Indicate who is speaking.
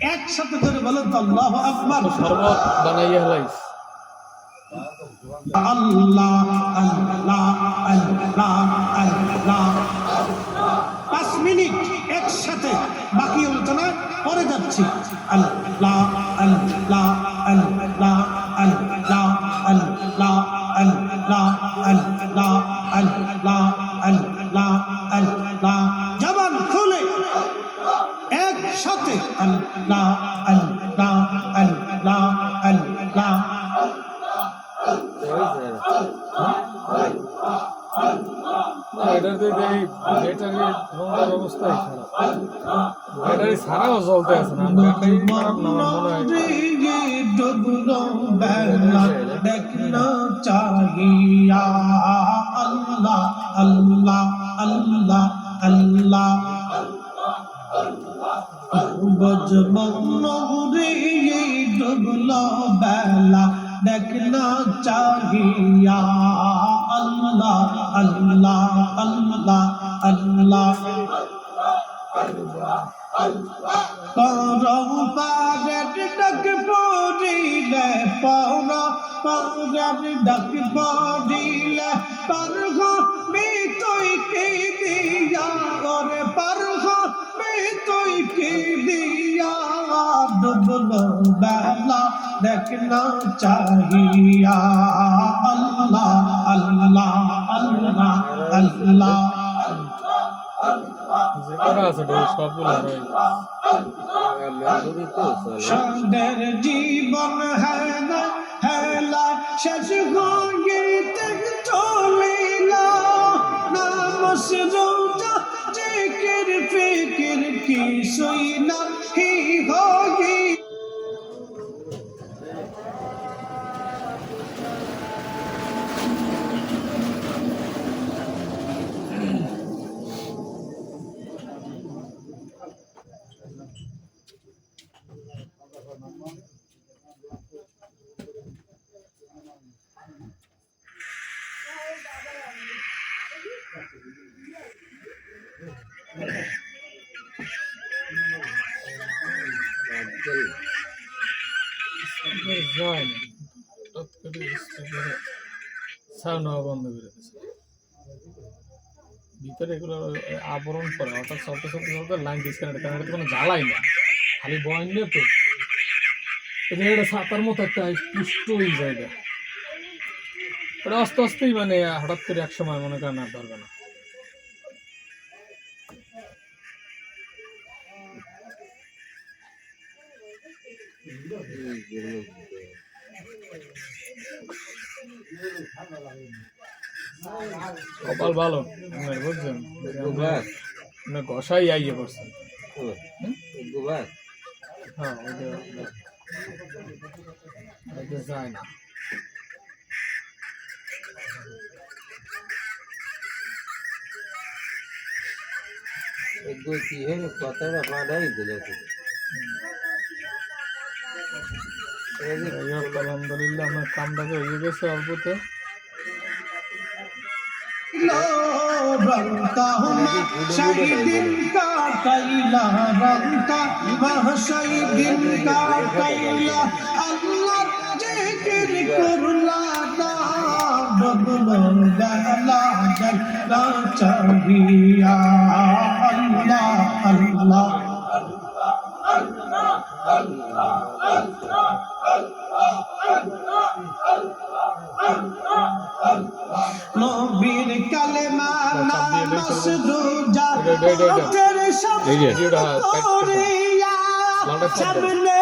Speaker 1: একসাথে ধরে বলেন তো আল্লাহ আকবার।
Speaker 2: শরবত বানাইয়া হলাইস
Speaker 1: আল্লাহ আল্লাহ আল্লাহ আল্লাহ। পাঁচ মিনিট একসাথে বাকি আলোচনা পরে যাচ্ছি। আল্লাহ আল্লাহ আল্লাহ আল্লাহ আল্লাহ আল্লাহ আল্লাহ আল্লাহ আল্লাহ আল্লাহ। আল্লাহ আল্লাহ আল্লাহ আল্লাহ
Speaker 2: এটাতে এই ব্যাটারি রঙের অবস্থাই খারাপ। ব্যাটারি ছাড়াও চলতে আছে না ব্যাটারি খারাপ না আমার মনে হয়।
Speaker 1: দেখনা চাহিয়া। আল্লাহ আল্লাহ আল্লাহ আল্লাহ। বজমরে ডুবল বেলা দেখনা চাহিয়া। আল্লাহ আল্লাহ আল্লাহ আল্লাহ। করম পাগট ডাক পড়িলে পাওনা পাগট ডাক পড়িলে পারঘ বে তুই কে দিয়া করে পারঘ হলো বেলা দেখল চাহিয়া। আল্লাহ আল্লাহ আল্লাহ আল্লাহ সদের জীবন হেলা হেলা শেষ
Speaker 2: হয়ে যায় না হঠাৎ করে ভিতরে এগুলো আবরণ করে অর্থাৎ চলতে চলতে চলতে লাইন ডিসকানেক্ট কারণ এটা কোনো জ্বালাই না খালি বয়ন তো এটা ছাতার মতো একটা পুষ্ট জায়গা ওটা আস্তে আস্তেই মানে হঠাৎ করে এক সময় মনে করেন আর ধরবে না কপাল ভালো? হ্যাঁ, বুঝছেন? না ঘষাই আইয়ে পড়ছে। হ্যাঁ ওইটা যায় না।
Speaker 3: एक दो की है
Speaker 2: যাই হোক আলহামদুলিল্লাহ আমার কামটাকে হয়ে গেছে অল্পতে
Speaker 1: رنگتا ہوں شہیدن کا کیلا رنگتا وہ شہیدن کا کیلا اللہ ذکر کرلا دا ببلن دلا جلا چاہیا اللہ
Speaker 2: اللہ اللہ اللہ اللہ
Speaker 1: নবীর কালেমা
Speaker 2: নামাস রোজা তেরে সব
Speaker 1: করিয়া সামনে